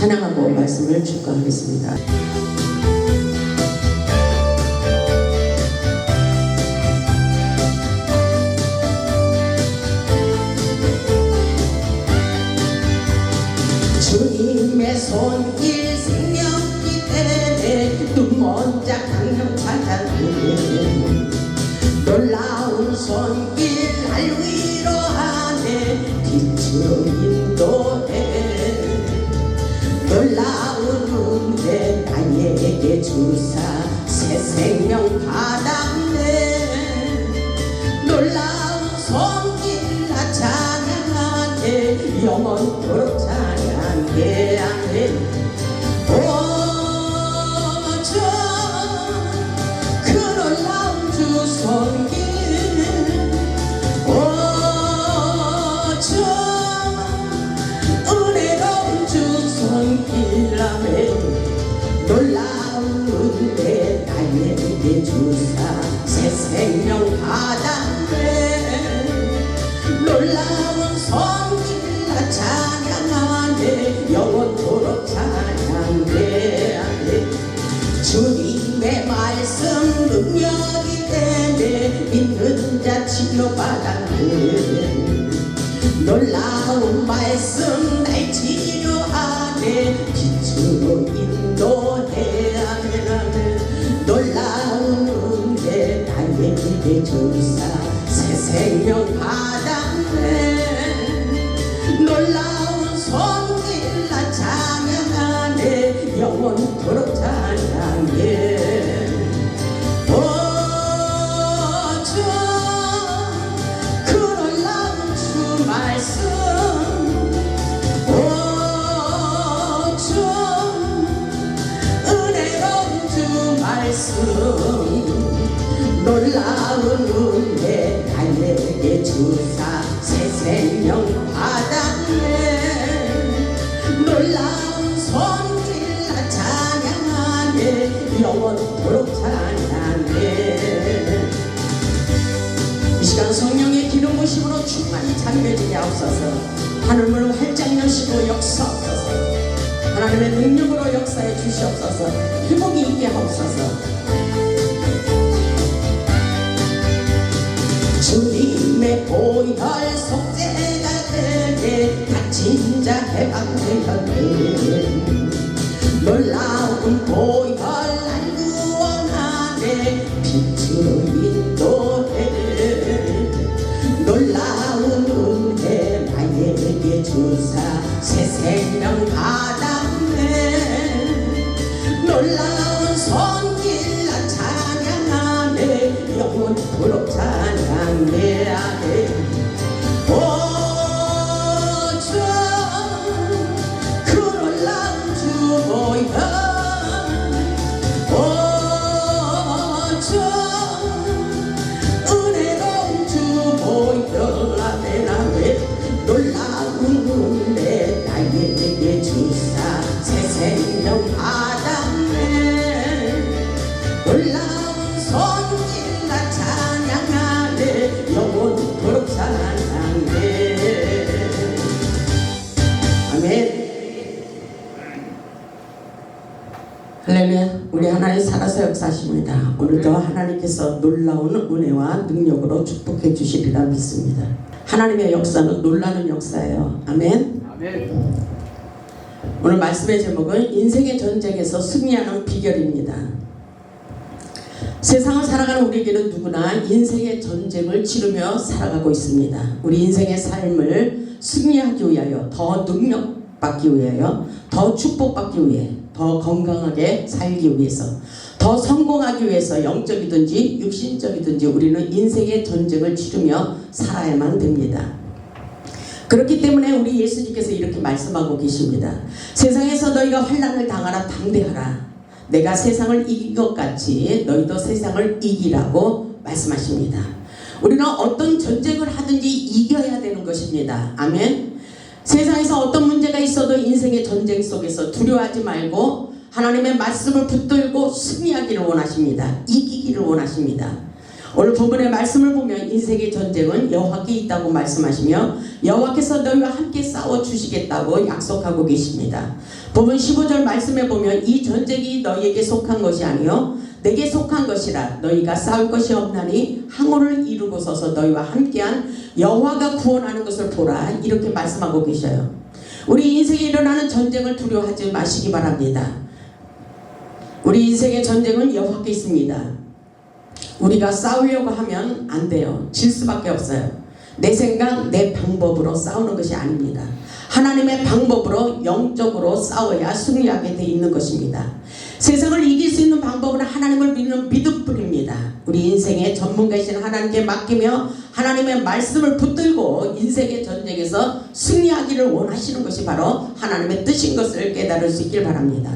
찬양하고 말씀을 축복하겠습니다. 주님의 손길 생명기 때문에 눈먼자 강력 찾아내 놀라운 손길 주사 새 생명 받았 주사 새 생명 받았네 놀라 나에게 주사 새 생명 받았네. 놀라운 손길 나 찬양하네. 영원토록 찬양해 이 시간 성령의 기름 부심으로 충만히 잠겨지게 하옵소서. 하늘문을 활짝 여시고 역사하옵소서. 하나님의 능력으로 역사해 주시옵소서. 회복이 있게 하옵소서. 주님 의 보혈 속죄가 되게 다친 자 해방되었네 놀라운 보혈 날 구원하네 빛으로 인도해. 놀라운 은혜 나에게 주사. 새 생명 받 하나님 살아서 역사하십니다 오늘도 하나님께서 놀라운 은혜와 능력으로 축복해 주시리라 믿습니다 하나님의 역사는 놀라는 역사예요 아멘 아멘. 오늘 말씀의 제목은 인생의 전쟁에서 승리하는 비결입니다. 세상을 살아가는 우리에게는 누구나 인생의 전쟁을 치르며 살아가고 있습니다. 우리 인생의 삶을 승리하기 위하여 더 능력받기 위하여 더 축복받기 위해 더 건강하게 살기 위해서 더 성공하기 위해서 영적이든지 육신적이든지 우리는 인생의 전쟁을 치르며 살아야만 됩니다. 그렇기 때문에 우리 예수님께서 이렇게 말씀하고 계십니다. 세상에서 너희가 환난을 당하라 당대하라. 내가 세상을 이긴 것 같이 너희도 세상을 이기라고 말씀하십니다. 우리는 어떤 전쟁을 하든지 이겨야 되는 것입니다. 아멘. 세상에서 어떤 문제가 있어도 인생의 전쟁 속에서 두려워하지 말고 하나님의 말씀을 붙들고 승리하기를 원하십니다. 이기기를 원하십니다. 오늘 본문의 말씀을 보면 인생의 전쟁은 여호와께 있다고 말씀하시며 여호와께서 너희와 함께 싸워 주시겠다고 약속하고 계십니다. 본문 15절 말씀에 보면 이 전쟁이 너희에게 속한 것이 아니요 내게 속한 것이라 너희가 싸울 것이 없나니 항우를 이루고 서서 너희와 함께한 여호와가 구원하는 것을 보라 이렇게 말씀하고 계셔요. 우리 인생에 일어나는 전쟁을 두려워하지 마시기 바랍니다. 우리 인생의 전쟁은 여호와께 있습니다. 우리가 싸우려고 하면 안 돼요. 질 수밖에 없어요. 내 생각, 내 방법으로 싸우는 것이 아닙니다. 하나님의 방법으로 영적으로 싸워야 승리하게 돼 있는 것입니다. 세상을 이길 수 있는 방법은 하나님을 믿는 믿음뿐입니다. 우리 인생의 전문가이신 하나님께 맡기며 하나님의 말씀을 붙들고 인생의 전쟁에서 승리하기를 원하시는 것이 바로 하나님의 뜻인 것을 깨달을 수 있길 바랍니다.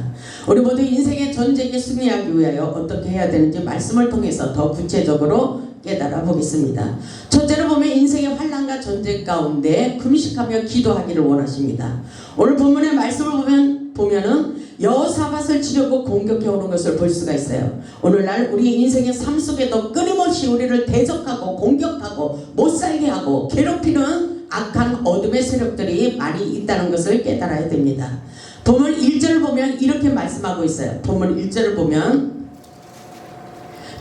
우리 모두 인생의 전쟁에 승리하기 위하여 어떻게 해야 되는지 말씀을 통해서 더 구체적으로 깨달아 보겠습니다. 첫째로 보면 인생의 환란과 전쟁 가운데 금식하며 기도하기를 원하십니다. 오늘 본문의 말씀을 보면 보면은 여사밭을 치려고 공격해 오는 것을 볼 수가 있어요. 오늘날 우리 인생의 삶 속에도 끊임없이 우리를 대적하고 공격하고 못 살게 하고 괴롭히는 악한 어둠의 세력들이 많이 있다는 것을 깨달아야 됩니다. 본문 1절을 보면 이렇게 말씀하고 있어요. 본문 1절을 보면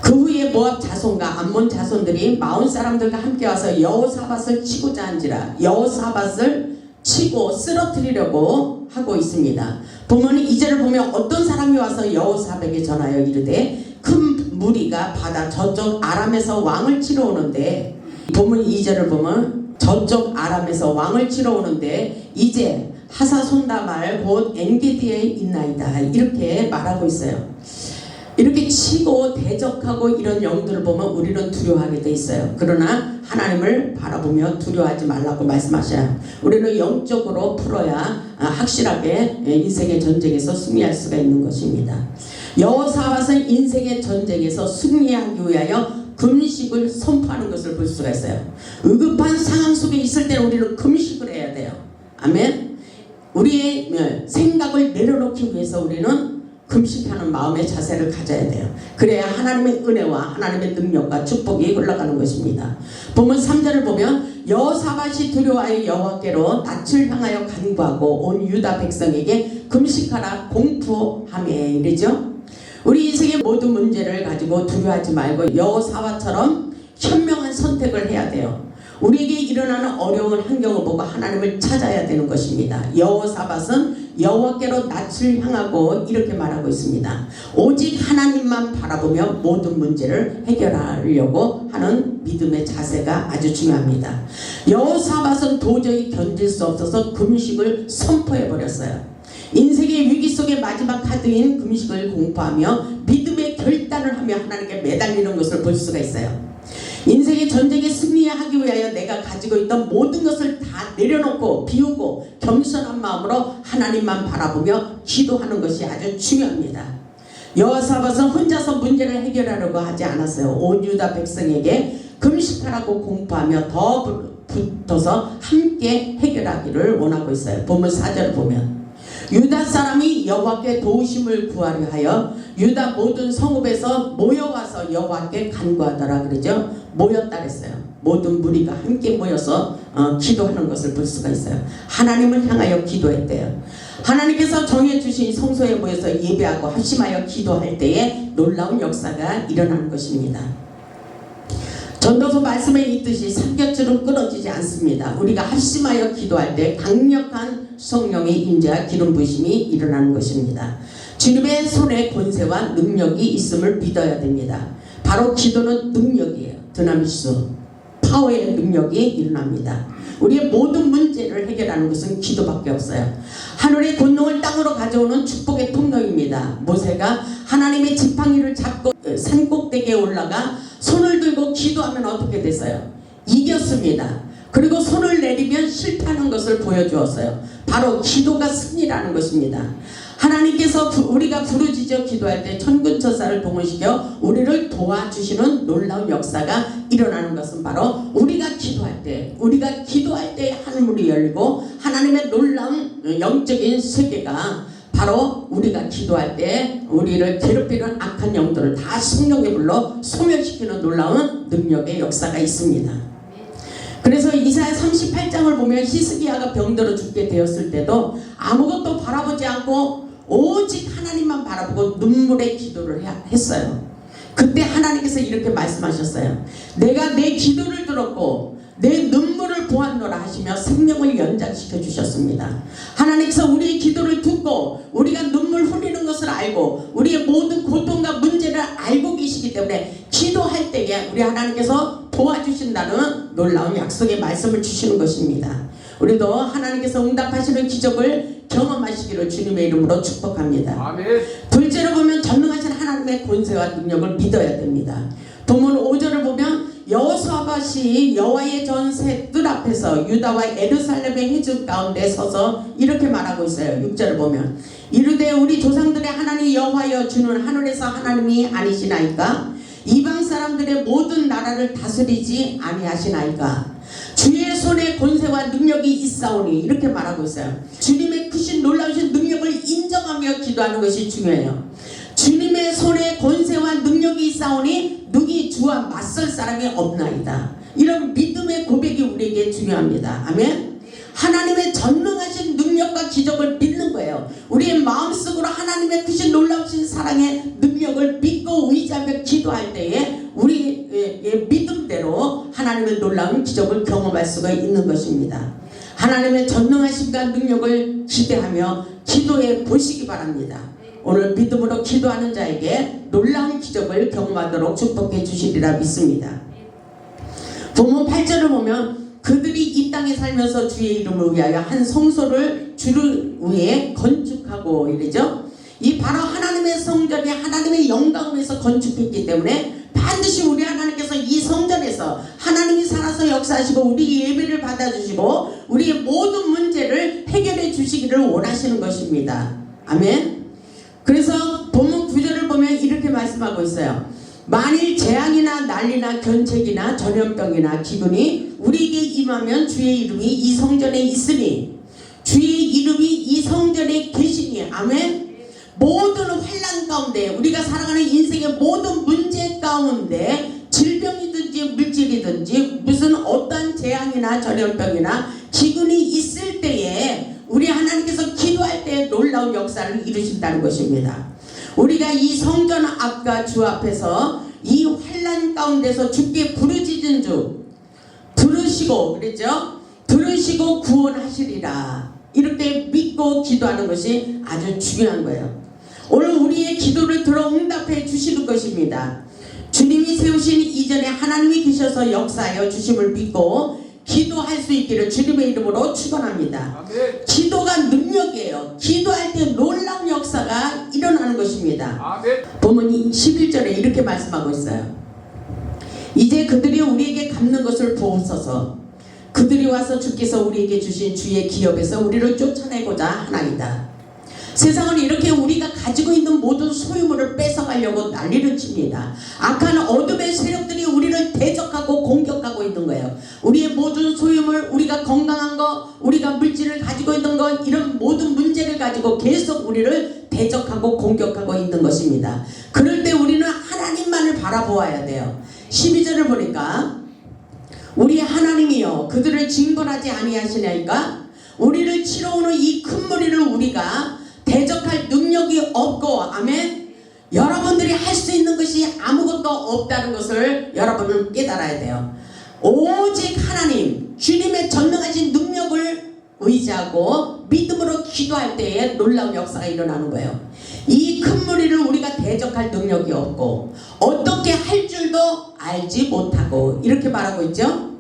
그 후에 모압 자손과 암몬 자손들이 마온 사람들과 함께 와서 여호사밧을 치고자 한지라 여호사밧을 치고 쓰러뜨리려고 하고 있습니다. 보면 이절을 보면 어떤 사람이 와서 여호사밧에게 전하여 이르되 큰 무리가 바다 저쪽 아람에서 왕을 치러 오는데 보면 이절을 보면 저쪽 아람에서 왕을 치러 오는데 이제 하사손다말 곧 엔게디에 있나이다 이렇게 말하고 있어요. 이렇게 치고 대적하고 이런 영들을 보면 우리는 두려워하게 돼 있어요. 그러나 하나님을 바라보며 두려워하지 말라고 말씀하셔요. 우리는 영적으로 풀어야 아, 확실하게 인생의 전쟁에서 승리할 수가 있는 것입니다. 여호사밧은 인생의 전쟁에서 승리하기 위하여 금식을 선포하는 것을 볼 수가 있어요. 응급한 상황 속에 있을 때는 우리는 금식을 해야 돼요. 아멘. 우리의 생각을 내려놓기 위해서 우리는 금식하는 마음의 자세를 가져야 돼요. 그래야 하나님의 은혜와 하나님의 능력과 축복이 흘러가는 것입니다. 보면 3절을 보면 여사밭이 두려워하여 여호와께로 낯을 향하여 간구하고 온 유다 백성에게 금식하라 공포하며 이러죠. 우리 인생의 모든 문제를 가지고 두려워하지 말고 여호사밭처럼 현명한 선택을 해야 돼요. 우리에게 일어나는 어려운 환경을 보고 하나님을 찾아야 되는 것입니다. 여호사밧은 여호와께로 낯을 향하고 이렇게 말하고 있습니다. 오직 하나님만 바라보며 모든 문제를 해결하려고 하는 믿음의 자세가 아주 중요합니다. 여호사밧은 도저히 견딜 수 없어서 금식을 선포해 버렸어요. 인생의 위기 속의 마지막 카드인 금식을 공포하며 믿음의 결단을 하며 하나님께 매달리는 것을 볼 수가 있어요. 인생의 전쟁에 승리하기 위하여 내가 가지고 있던 모든 것을 다 내려놓고 비우고 겸손한 마음으로 하나님만 바라보며 기도하는 것이 아주 중요합니다. 여호사밧은 혼자서 문제를 해결하려고 하지 않았어요. 온 유다 백성에게 금식하라고 공포하며 더 붙어서 함께 해결하기를 원하고 있어요. 본문 4절을 보면 유다 사람이 여호와께 도우심을 구하려 하여 유다 모든 성읍에서 모여와서 여호와께 간구하더라 그러죠. 모였다 그랬어요. 모든 무리가 함께 모여서 어, 기도하는 것을 볼 수가 있어요. 하나님을 향하여 기도했대요. 하나님께서 정해주신 성소에 모여서 예배하고 합심하여 기도할 때에 놀라운 역사가 일어나는 것입니다. 전도서 말씀에 있듯이 삼겹줄은 끊어지지 않습니다. 우리가 합심하여 기도할 때 강력한 성령의 임재와 기름 부심이 일어나는 것입니다. 주님의 손에 권세와 능력이 있음을 믿어야 됩니다. 바로 기도는 능력이에요. 드나미스 파워의 능력이 일어납니다. 우리의 모든 문제를 해결하는 것은 기도밖에 없어요. 하늘의 권능을 땅으로 가져오는 축복의 통로입니다. 모세가 하나님의 지팡이를 잡고 산꼭대기에 올라가 손을 들고 기도하면 어떻게 됐어요? 이겼습니다. 그리고 손을 내리면 실패하는 것을 보여주었어요. 바로 기도가 승리라는 것입니다. 하나님께서 우리가 부르짖어 기도할 때 천군천사를 동원시켜 우리를 도와주시는 놀라운 역사가 일어나는 것은 바로 우리가 기도할 때 우리가 기도할 때 하늘문이 열리고 하나님의 놀라운 영적인 세계가 바로 우리가 기도할 때 우리를 괴롭히는 악한 영들을 다 성령의 불로 소멸시키는 놀라운 능력의 역사가 있습니다. 그래서 이사야 38장을 보면 히스기야가 병들어 죽게 되었을 때도 아무것도 바라보지 않고 오직 하나님만 바라보고 눈물의 기도를 해- 했어요. 그때 하나님께서 이렇게 말씀하셨어요. 내가 내 기도를 들었고 내 눈물을 보았노라 하시며 생명을 연장시켜 주셨습니다. 하나님께서 우리의 기도를 듣고 우리가 눈물 흘리는 것을 알고 우리의 모든 고통과 문제를 알고 계시기 때문에 기도할 때에 우리 하나님께서 도와주신다는 놀라운 약속의 말씀을 주시는 것입니다. 우리도 하나님께서 응답하시는 기적을 경험하시기를 주님의 이름으로 축복합니다. 아멘. 둘째로 보면 전능하신 하나님의 권세와 능력을 믿어야 됩니다. 본문 5절을 보면 여호사밧이 여호와의 전 세 뜰 앞에서 유다와 에르살렘의 해적 가운데 서서 이렇게 말하고 있어요. 6절을 보면 이르되 우리 조상들의 하나님 여호와여 주는 하늘에서 하나님이 아니시나이까 이방 사람들의 모든 나라를 다스리지 아니하시나이까 주의 손에 권세와 능력이 있사오니 이렇게 말하고 있어요. 주님의 크신 놀라우신 능력을 인정하며 기도하는 것이 중요해요. 주님의 손에 권세와 능력이 있사오니 주와 맞설 사람이 없나이다. 이런 믿음의 고백이 우리에게 중요합니다. 아멘. 하나님의 전능하신 능력과 기적을 믿는 거예요. 우리의 마음속으로 하나님의 크신 놀라우신 사랑의 능력을 믿고 의지하며 기도할 때에 우리의 믿음대로 하나님의 놀라운 기적을 경험할 수가 있는 것입니다. 하나님의 전능하심과 능력을 기대하며 기도해 보시기 바랍니다. 오늘 믿음으로 기도하는 자에게 놀라운 기적을 경험하도록 축복해 주시리라 믿습니다. 본문 8절을 보면 그들이 이 땅에 살면서 주의 이름을 위하여 한 성소를 주를 위해 건축하고 이러죠. 이 바로 하나님의 성전이 하나님의 영광에서 건축했기 때문에 반드시 우리 하나님께서 이 성전에서 하나님이 살아서 역사하시고 우리 예배를 받아주시고 우리의 모든 문제를 해결해 주시기를 원하시는 것입니다. 아멘. 그래서 본문 9절을 보면 이렇게 말씀하고 있어요. 만일 재앙이나 난리나 견책이나 전염병이나 기근이 우리에게 임하면 주의 이름이 이 성전에 있으니 주의 이름이 이 성전에 계시니 아멘. 모든 환란 가운데 우리가 살아가는 인생의 모든 문제 가운데 질병이든지 물질이든지 무슨 어떤 재앙이나 전염병이나 기근이 있을 때에 우리 하나님께서 기도할 때 놀라운 역사를 이루신다는 것입니다. 우리가 이 성전 앞과 주 앞에서 이 환란 가운데서 주께 부르짖은 주 들으시고 그랬죠? 들으시고 구원하시리라. 이렇게 믿고 기도하는 것이 아주 중요한 거예요. 오늘 우리의 기도를 들어 응답해 주시는 것입니다. 주님이 세우신 이전에 하나님이 계셔서 역사하여 주심을 믿고 기도할 수 있기를 주님의 이름으로 축원합니다. 아멘. 기도가 능력이에요. 기도할 때 놀라운 역사가 일어나는 것입니다. 아멘. 본문이 11절에 이렇게 말씀하고 있어요. 이제 그들이 우리에게 갚는 것을 보옵소서. 그들이 와서 주께서 우리에게 주신 주의 기업에서 우리를 쫓아내고자 하나이다. 세상은 이렇게 우리가 가지고 있는 모든 소유물을 뺏어가려고 난리를 칩니다. 악한 어둠의 세력들이 우리를 대적하고 공격하고 있는 거예요. 우리의 모든 소유물, 우리가 건강한 거, 우리가 물질을 가지고 있는 것, 이런 모든 문제를 가지고 계속 우리를 대적하고 공격하고 있는 것입니다. 그럴 때 우리는 하나님만을 바라보아야 돼요. 12절을 보니까 우리 하나님이여 그들을 징벌하지 아니하시나이까 우리를 치러 오는 이 큰 무리를 우리가 대적할 능력이 없고 아멘 여러분들이 할 수 있는 것이 아무것도 없다는 것을 여러분은 깨달아야 돼요 오직 하나님 주님의 전능하신 능력을 의지하고 믿음으로 기도할 때에 놀라운 역사가 일어나는 거예요 이 큰 무리를 우리가 대적할 능력이 없고 어떻게 할 줄도 알지 못하고 이렇게 말하고 있죠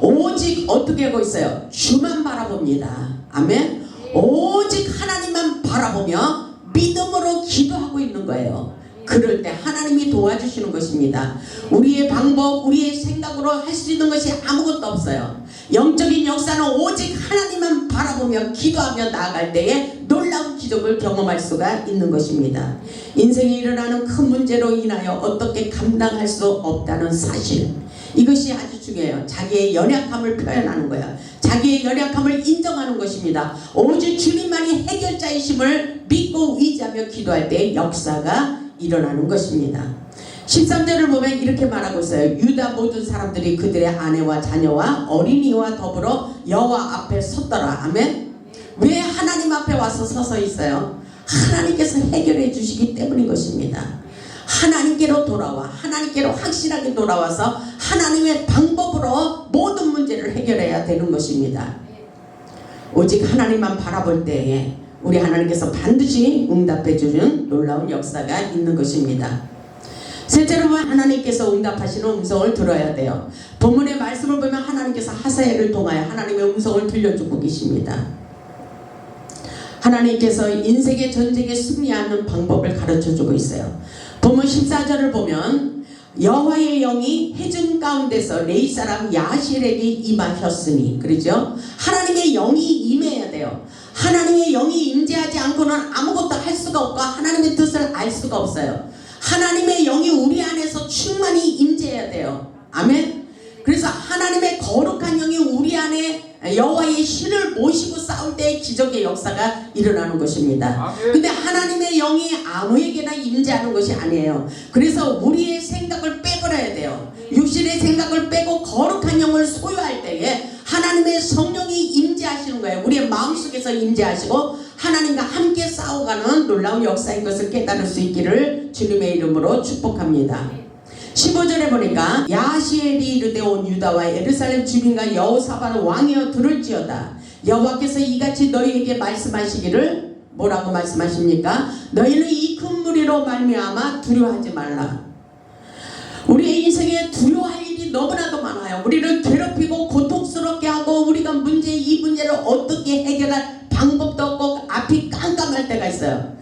오직 어떻게 하고 있어요? 주만 바라봅니다. 아멘. 오직 하나님만 바라보며 믿음으로 기도하고 있는 거예요. 그럴 때 하나님이 도와주시는 것입니다. 우리의 방법, 우리의 생각으로 할 수 있는 것이 아무것도 없어요. 영적인 역사는 오직 하나님만 바라보며 기도하며 나아갈 때에 놀라운 기적을 경험할 수가 있는 것입니다. 인생에 일어나는 큰 문제로 인하여 어떻게 감당할 수 없다는 사실. 이것이 아주 중요해요. 자기의 연약함을 표현하는 거야. 자기 자기의 연약함을 인정하는 것입니다. 오직 주님만이 해결자이심을 믿고 의지하며 기도할 때 역사가 일어나는 것입니다. 13절을 보면 이렇게 말하고 있어요. 유다 모든 사람들이 그들의 아내와 자녀와 어린이와 더불어 여호와 앞에 섰더라. 아멘. 왜 하나님 앞에 와서 서서 있어요? 하나님께서 해결해 주시기 때문인 것입니다. 하나님께로 돌아와 하나님께로 확실하게 돌아와서 하나님의 방법으로 모든 해결해야 되는 것입니다. 오직 하나님만 바라볼 때에 우리 하나님께서 반드시 응답해 주는 놀라운 역사가 있는 것입니다. 셋째로 하나님께서 응답하시는 음성을 들어야 돼요. 본문의 말씀을 보면 하나님께서 하사엘을 통하여 하나님의 음성을 들려주고 계십니다. 하나님께서 인생의 전쟁에 승리하는 방법을 가르쳐 주고 있어요. 본문 14절을 보면 여호와의 영이 해중 가운데서 레이 사람 야실에게 임하셨으니 그러죠? 하나님의 영이 임해야 돼요. 하나님의 영이 임재하지 않고는 아무것도 할 수가 없고 하나님의 뜻을 알 수가 없어요. 하나님의 영이 우리 안에서 충만히 임재해야 돼요. 아멘. 그래서 하나님의 거룩한 영이 우리 안에 여호와의 신을 모시고 싸울 때 기적의 역사가 일어나는 것입니다. 아멘. 근데 하나님의 영이 아무에게나 임재하는 것이 아니에요. 그래서 우리의 생각을 빼버려야 돼요. 육신의 생각을 빼고 거룩한 영을 소유할 때에 하나님의 성령이 임재하시는 거예요. 우리의 마음속에서 임재하시고 하나님과 함께 싸워가는 놀라운 역사인 것을 깨달을 수 있기를 주님의 이름으로 축복합니다. 15절에 보니까 야시엘이 이르되 온 유다와 예루살렘 주민과 여호사바는 왕이여 들을지어다 여호와께서 이같이 너희에게 말씀하시기를 뭐라고 말씀하십니까? 너희는 이 큰 무리로 말미암아 두려워하지 말라. 우리의 인생에 두려워할 일이 너무나도 많아요. 우리를 괴롭히고 고통스럽게 하고 우리가 문제 이 문제를 어떻게 해결할 방법도 없고 앞이 깜깜할 때가 있어요.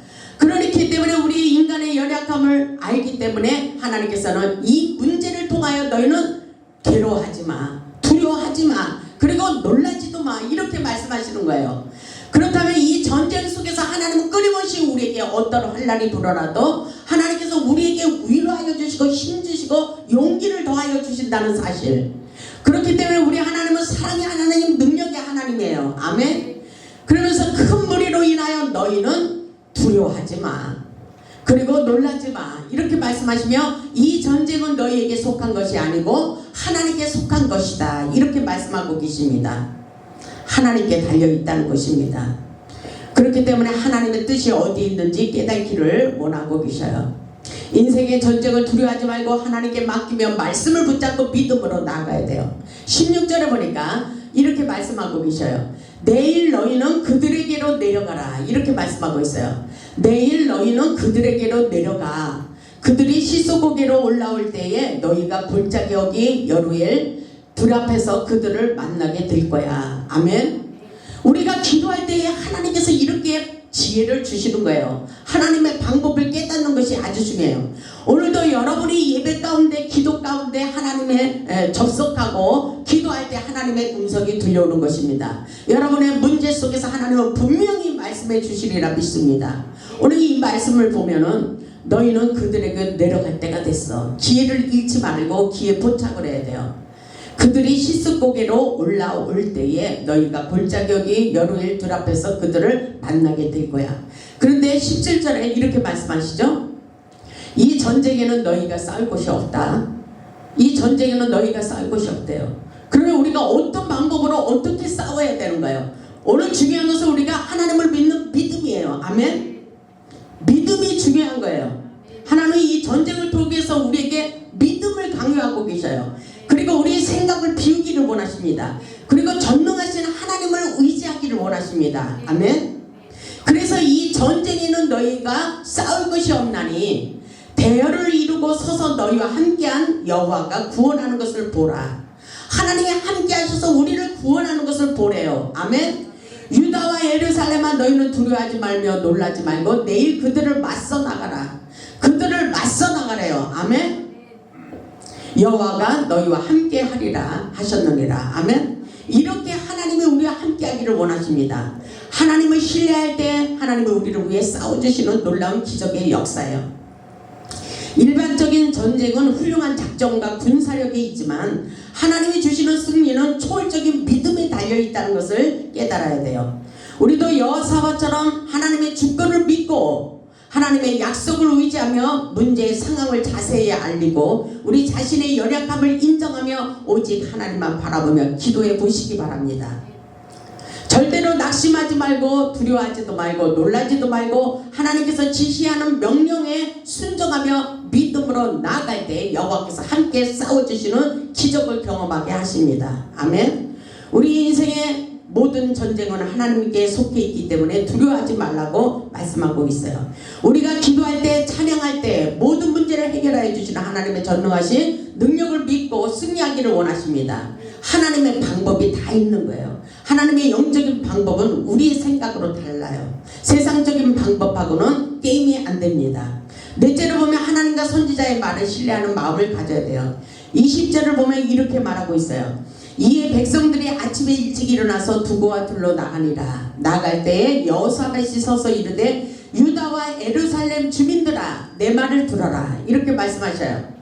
그렇기 때문에 우리 인간의 연약함을 알기 때문에 하나님께서는 이 문제를 통하여 너희는 괴로워하지 마, 두려워하지 마, 그리고 놀라지도 마 이렇게 말씀하시는 거예요. 그렇다면 이 전쟁 속에서 하나님은 끊임없이 우리에게 어떤 환란이 불어나도 하나님께서 우리에게 위로하여 주시고 힘 주시고 용기를 더하여 주신다는 사실. 그렇기 때문에 우리 하나님은 사랑의 하나님, 능력의 하나님이에요. 아멘. 그러면서 큰 무리로 인하여 너희는 두려워하지 마. 그리고 놀라지 마. 이렇게 말씀하시며 이 전쟁은 너희에게 속한 것이 아니고 하나님께 속한 것이다. 이렇게 말씀하고 계십니다. 하나님께 달려 있다는 것입니다. 그렇기 때문에 하나님의 뜻이 어디 있는지 깨닫기를 원하고 계셔요. 인생의 전쟁을 두려워하지 말고 하나님께 맡기며 말씀을 붙잡고 믿음으로 나아가야 돼요. 16절에 보니까 이렇게 말씀하고 계셔요. 내일 너희는 그들에게로 내려가라. 이렇게 말씀하고 있어요. 내일 너희는 그들에게로 내려가. 그들이 시소고개로 올라올 때에 너희가 골짜기 여기 여루엘 불 앞에서 그들을 만나게 될 거야. 아멘. 우리가 기도할 때에 하나님께서 이렇게 지혜를 주시는 거예요. 하나님의 방법을 깨닫는 것이 아주 중요해요. 오늘도 여러분이 예배 가운데 기도 가운데 하나님의 에, 접속하고 기도할 때 하나님의 음성이 들려오는 것입니다. 여러분의 문제 속에서 하나님은 분명히 말씀해 주시리라 믿습니다. 오늘 이 말씀을 보면은 너희는 그들에게 내려갈 때가 됐어. 기회를 잃지 말고 기회 포착을 해야 돼요. 그들이 시스고개로 올라올 때에 너희가 골짜기 여루엘 둘 앞에서 그들을 만나게 될 거야. 그런데 17절에 이렇게 말씀하시죠. 이 전쟁에는 너희가 싸울 곳이 없다. 이 전쟁에는 너희가 싸울 곳이 없대요. 그러면 우리가 어떤 방법으로 어떻게 싸워야 되는 가요? 오늘 중요한 것은 우리가 하나님을 믿는 믿음이에요. 아멘. 믿음이 중요한 거예요. 하나님이 이 전쟁을 통해서 우리에게 믿음을 강요하고 계셔요. 그리고 우리의 생각을 비우기를 원하십니다. 그리고 전능하신 하나님을 의지하기를 원하십니다. 아멘. 그래서 이 전쟁에는 너희가 싸울 것이 없나니 대열을 이루고 서서 너희와 함께한 여호와가 구원하는 것을 보라. 하나님이 함께하셔서 우리를 구원하는 것을 보래요. 아멘. 유다와 예루살렘아 너희는 두려워하지 말며 놀라지 말고 내일 그들을 맞서 나가라. 그들을 맞서 나가래요. 아멘. 여호와가 너희와 함께 하리라 하셨느니라. 아멘. 이렇게 하나님이 우리와 함께 하기를 원하십니다. 하나님을 신뢰할 때 하나님이 우리를 위해 싸워주시는 놀라운 기적의 역사예요. 일반적인 전쟁은 훌륭한 작전과 군사력이 있지만 하나님이 주시는 승리는 초월적인 믿음에 달려 있다는 것을 깨달아야 돼요. 우리도 여호사밧처럼 하나님의 주권을 믿고 하나님의 약속을 의지하며 문제의 상황을 자세히 알리고 우리 자신의 연약함을 인정하며 오직 하나님만 바라보며 기도해 보시기 바랍니다. 절대로 낙심하지 말고 두려워하지도 말고 놀라지도 말고 하나님께서 지시하는 명령에 순종하며 믿음으로 나아갈 때 여호와께서 함께 싸워주시는 기적을 경험하게 하십니다. 아멘. 우리 인생의 모든 전쟁은 하나님께 속해 있기 때문에 두려워하지 말라고 말씀하고 있어요. 우리가 기도할 때 찬양할 때 모든 문제를 해결하여 주시는 하나님의 전능하신 능력을 믿고 승리하기를 원하십니다. 하나님의 방법이 다 있는 거예요. 하나님의 영적인 방법은 우리의 생각으로 달라요. 세상적인 방법하고는 게임이 안 됩니다. 넷째로 보면 하나님과 선지자의 말을 신뢰하는 마음을 가져야 돼요. 20절을 보면 이렇게 말하고 있어요. 이에 백성들이 아침에 일찍 일어나서 두고와 둘러 나가니라. 나갈 때에 여호사밧이 서서 이르되 유다와 에루살렘 주민들아 내 말을 들어라. 이렇게 말씀하셔요.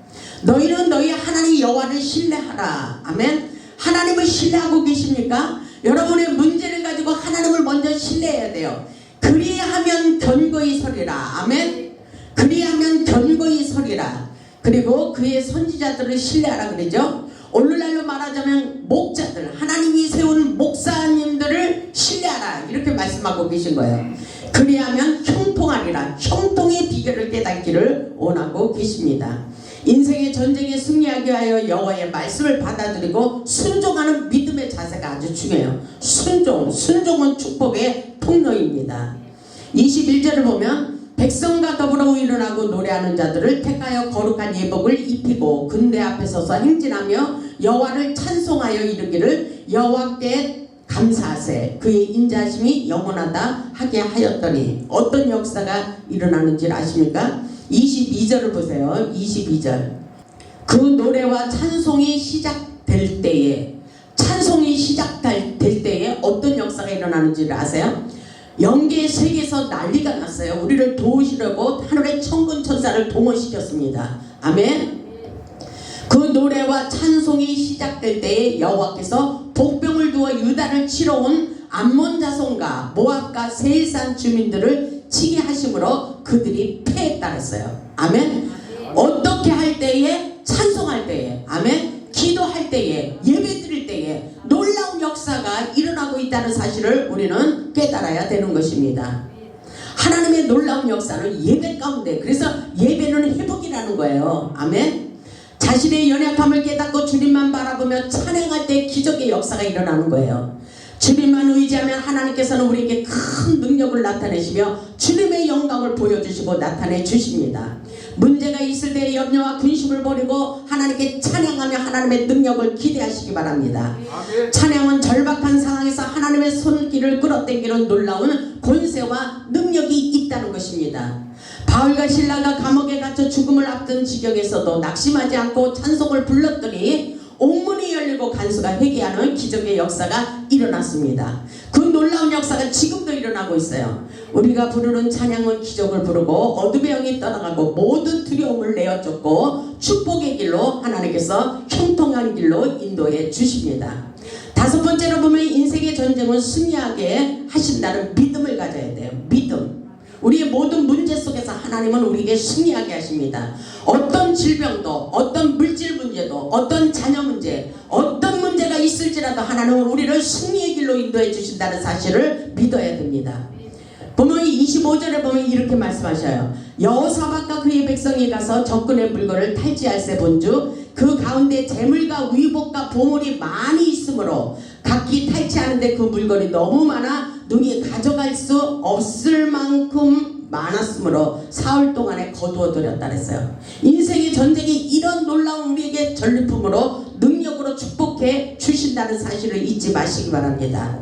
너희는 너희 하나님 여호와를 신뢰하라. 아멘. 하나님을 신뢰하고 계십니까? 여러분의 문제를 가지고 하나님을 먼저 신뢰해야 돼요. 그리하면 견고히 서리라. 아멘. 그리하면 견고히 서리라. 그리고 그의 선지자들을 신뢰하라 그러죠. 오늘날로 말하자면 목자들, 하나님이 세운 목사님들을 신뢰하라. 이렇게 말씀하고 계신 거예요. 그리하면 형통하리라. 형통의 비결을 깨닫기를 원하고 계십니다. 인생의 전쟁에 승리하게 하여 여호와의 말씀을 받아들이고 순종하는 믿음의 자세가 아주 중요해요. 순종, 순종은 축복의 통로입니다. 21절을 보면 백성과 더불어 일어나고 노래하는 자들을 택하여 거룩한 예복을 입히고 근대 앞에 서서 행진하며 여호와를 찬송하여 이르기를 여호와께 감사하세 그의 인자심이 영원하다 하게 하였더니 어떤 역사가 일어나는지 아십니까? 22절을 보세요. 22절. 그 노래와 찬송이 시작될 때에 찬송이 시작될 때에 어떤 역사가 일어나는지를 아세요? 영계 세계에서 난리가 났어요. 우리를 도우시려고 하늘의 천군 천사를 동원시켰습니다. 아멘. 그 노래와 찬송이 시작될 때에 여호와께서 복병을 두어 유다를 치러 온 암몬 자손과 모압과 세일산 주민들을 치게 하심으로 그들이 패했다 그랬어요. 아멘. 어떻게 할 때에 찬송할 때에 아멘. 기도할 때에 예배 드릴 때에 놀라운 역사가 일어나고 있다는 사실을 우리는 깨달아야 되는 것입니다. 하나님의 놀라운 역사는 예배 가운데 그래서 예배는 회복이라는 거예요. 아멘. 자신의 연약함을 깨닫고 주님만 바라보며 찬양할 때 기적의 역사가 일어나는 거예요. 주님만 의지하면 하나님께서는 우리에게 큰 능력을 나타내시며 주님의 영광을 보여주시고 나타내 주십니다. 문제가 있을 때 염려와 근심을 버리고 하나님께 찬양하며 하나님의 능력을 기대하시기 바랍니다. 찬양은 절박한 상황에서 하나님의 손길을 끌어당기는 놀라운 권세와 능력이 있다는 것입니다. 바울과 신라가 감옥에 갇혀 죽음을 앞둔 지경에서도 낙심하지 않고 찬송을 불렀더니 옥문이 열리고 간수가 회개하는 기적의 역사가 일어났습니다. 그 놀라운 역사가 지금도 일어나고 있어요. 우리가 부르는 찬양은 기적을 부르고 어둠의 영이 떠나가고 모든 두려움을 내어쫓고 축복의 길로 하나님께서 형통한 길로 인도해 주십니다. 다섯 번째로 보면 인생의 전쟁은 승리하게 하신다는 믿음을 가져야 돼요. 믿음. 우리의 모든 문제 속에서 하나님은 우리에게 승리하게 하십니다. 어떤 질병도, 어떤 물질 문제도, 어떤 자녀 문제, 어떤 문제가 있을지라도 하나님은 우리를 승리의 길로 인도해 주신다는 사실을 믿어야 됩니다. 보면 25절에 보면 이렇게 말씀하셔요. 여호사밧과 그의 백성이 가서 적군의 물건을 탈지할세 본주 그 가운데 재물과 위복과 보물이 많이 있으므로 각기 탈취하는데 그 물건이 너무 많아 눈이 가져갈 수 없을 만큼 많았으므로 사흘 동안에 거두어들였다 그랬어요. 인생의 전쟁이 이런 놀라운 우리에게 전리품으로 능력으로 축복해 주신다는 사실을 잊지 마시기 바랍니다.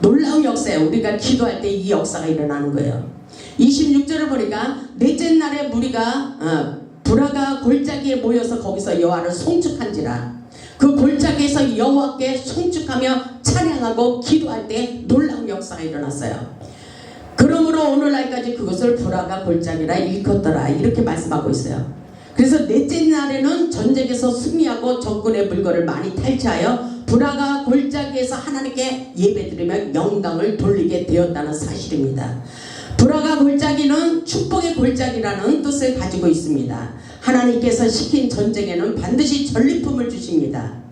놀라운 역사예요. 우리가 기도할 때 이 역사가 일어나는 거예요. 26절을 보니까 넷째 날에 무리가 어, 불화가 골짜기에 모여서 거기서 여호와를 송축한지라 그 골짜기에서 여호와께 송축하며 찬양하고 기도할 때 놀라운 역사가 일어났어요. 그러므로 오늘날까지 그것을 불화가 골짜기라 일컫더라 이렇게 말씀하고 있어요. 그래서 넷째 날에는 전쟁에서 승리하고 적군의 물건을 많이 탈취하여 불화가 골짜기에서 하나님께 예배드리며 영광을 돌리게 되었다는 사실입니다. 불화가 골짜기는 축복의 골짜기라는 뜻을 가지고 있습니다. 하나님께서 시킨 전쟁에는 반드시 전리품을 주십니다.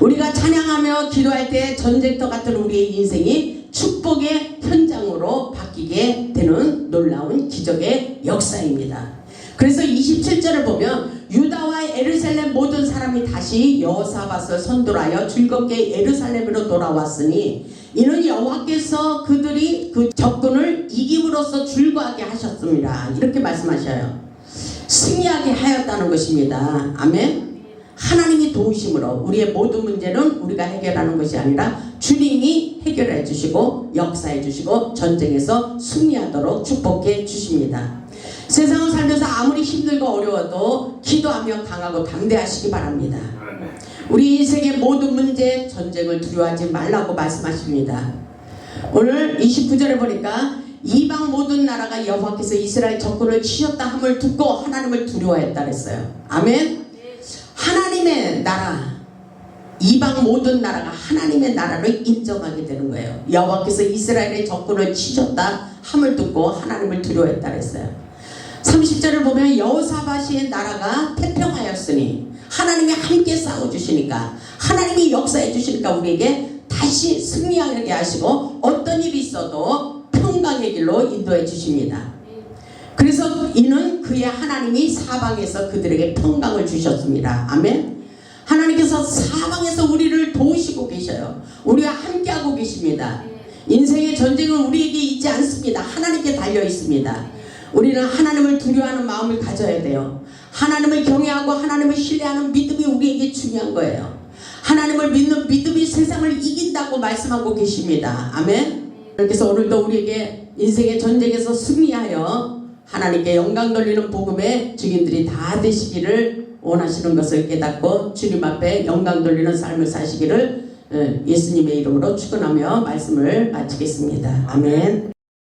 우리가 찬양하며 기도할 때 전쟁터 같은 우리의 인생이 축복의 현장으로 바뀌게 되는 놀라운 기적의 역사입니다. 그래서 27절을 보면 유다와 에르살렘 모든 사람이 다시 여호사밧을 선돌하여 즐겁게 에르살렘으로 돌아왔으니 이는 여호와께서 그들이 그 적군을 이김으로써 즐거하게 하셨습니다. 이렇게 말씀하셔요. 승리하게 하였다는 것입니다. 아멘. 하나님이 도우심으로 우리의 모든 문제는 우리가 해결하는 것이 아니라 주님이 해결해 주시고 역사해 주시고 전쟁에서 승리하도록 축복해 주십니다. 세상을 살면서 아무리 힘들고 어려워도 기도하며 강하고 담대하시기 바랍니다. 우리 인생의 모든 문제 전쟁을 두려워하지 말라고 말씀하십니다. 오늘 29절에 보니까 이방 모든 나라가 여호와께서 이스라엘 적군을 치셨다 함을 듣고 하나님을 두려워했다 그랬어요. 아멘. 하나님의 나라 이방 모든 나라가 하나님의 나라를 인정하게 되는 거예요. 여호와께서 이스라엘의 적군을 치셨다 함을 듣고 하나님을 두려워했다 그랬어요. 30절을 보면 여호사밧의 나라가 태평하였으니 하나님이 함께 싸워 주시니까 하나님이 역사해 주시니까 우리에게 다시 승리하게 하시고 어떤 일이 있어도 평강의 길로 인도해 주십니다. 그래서 이는 그의 하나님이 사방에서 그들에게 평강을 주셨습니다. 아멘. 하나님께서 사방에서 우리를 도우시고 계셔요. 우리와 함께하고 계십니다. 인생의 전쟁은 우리에게 있지 않습니다. 하나님께 달려 있습니다. 우리는 하나님을 두려워하는 마음을 가져야 돼요. 하나님을 경외하고 하나님을 신뢰하는 믿음이 우리에게 중요한 거예요. 하나님을 믿는 믿음이 세상을 이긴다고 말씀하고 계십니다. 아멘. 그래서 오늘도 우리에게 인생의 전쟁에서 승리하여 하나님께 영광 돌리는 복음의 증인들이 다 되시기를 원하시는 것을 깨닫고 주님 앞에 영광 돌리는 삶을 사시기를 예, 예수님의 이름으로 축원하며 말씀을 마치겠습니다. 아멘.